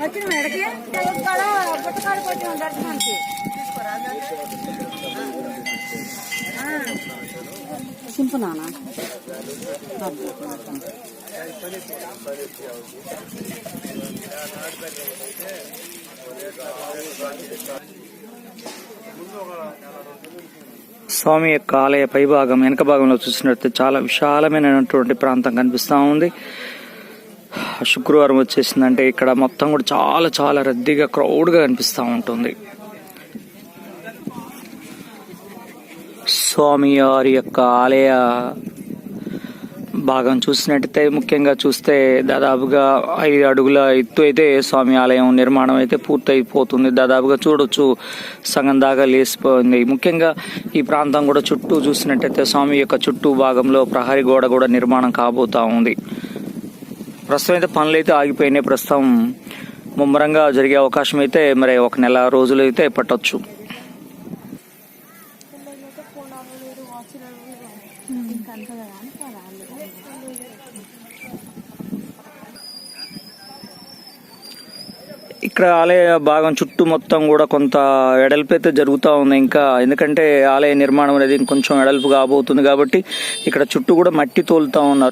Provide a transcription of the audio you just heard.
వచ్చిన ఎడకి కాడ కొట్టి వచ్చిన దర్శనానికి సింపు నానా స్వామి యొక్క ఆలయ పైభాగం వెనక భాగంలో చూసినట్లయితే చాలా విశాలమైనటువంటి ప్రాంతం కనిపిస్తూ ఉంది. శుక్రవారం వచ్చేసిందంటే ఇక్కడ మొత్తం కూడా చాలా చాలా రద్దీగా క్రౌడ్గా కనిపిస్తూ ఉంటుంది. స్వామి వారి యొక్క ఆలయ భాగం చూసినట్టయితే ముఖ్యంగా చూస్తే దాదాపుగా ఐదు అడుగుల ఎత్తు అయితే స్వామి ఆలయం నిర్మాణం అయితే పూర్తయిపోతుంది. దాదాపుగా చూడొచ్చు సగం దాకా లేసిపోయింది ముఖ్యంగా ఈ ప్రాంతం కూడా చుట్టూ చూసినట్టయితే స్వామి యొక్క చుట్టూ భాగంలో ప్రహరీ గోడ కూడా నిర్మాణం కాబోతా ఉంది. ప్రస్తుతం అయితే పనులు అయితే ఆగిపోయినాయి. ప్రస్తుతం ముమ్మరంగా జరిగే అవకాశం అయితే మరి ఒక నెల రోజులు అయితే పట్టొచ్చు. ఇక్కడ ఆలయ భాగం చుట్టూ మొత్తం కూడా కొంత వెడల్పు అయితే జరుగుతూ ఉంది ఇంకా. ఎందుకంటే ఆలయ నిర్మాణం అనేది కొంచెం వెడల్పు కాబోతుంది కాబట్టి ఇక్కడ చుట్టూ కూడా మట్టి తోలుతా ఉన్నారు.